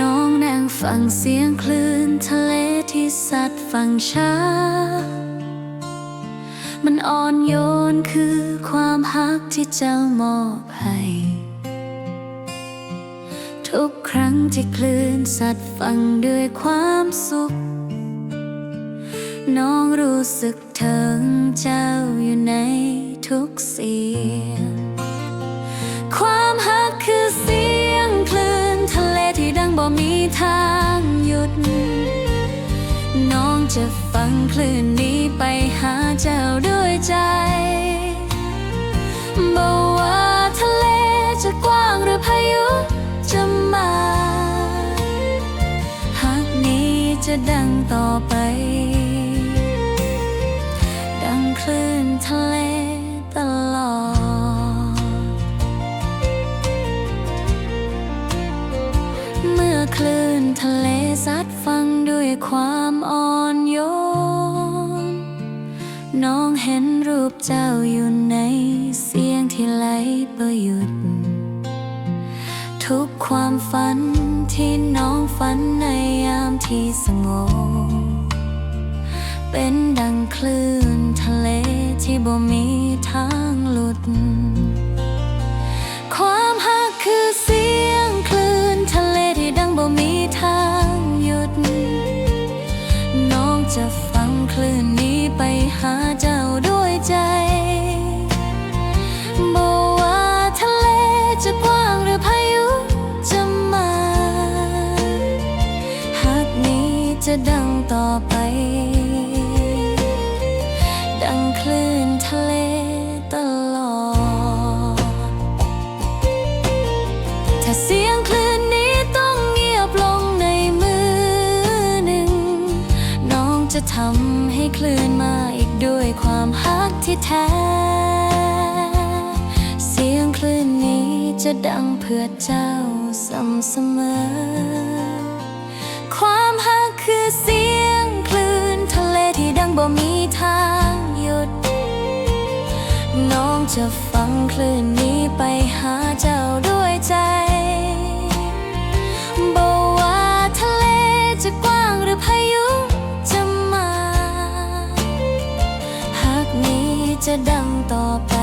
น้องนางฟังเสียงคลื่นทะเลที่สัดฟังช้า มันอ่อนโยนคือความฮักที่เจ้ามอบให้ ทุกครั้งที่คลื่นสัดฟังด้วยความสุข น้องรู้สึกถึงเจ้าอยู่ในทุกเสียง น้องจะฟังคลื่นนี้ไปหาเจ้าด้วยใจบ่ว่าทะเลจะกว้างหรือพายุจะมาฮักนี้จะดังต่อไป ดังคลื่นทะเลตลอด เมื่อคลื่นทะเลซัด ฟังด้วยความอ่อนโยน น้องเห็นรูปเจ้าอยู่ในเสียงที่ไหลประยุด ทุกความฝันที่น้องฝันในยามที่สงบ เป็นดังคลื่นทะเลที่บ่มีทางหลุด ดังต่อไป ดังคลื่นทะเลตลอด ถ้าเสียงคลื่นนี้ต้องเงียบลงในมือหนึ่ง น้องจะทำให้คลื่นมาอีกด้วยความฮักที่แท้ เสียงคลื่นนี้จะดังเพื่อเจ้าสำเสมอ น้องจะฟังคลื่นนี้ไปหาเจ้าด้วยใจบ่ว่าทะเลจะกว้างหรือพายุจะมา หากนี้จะดังต่อไป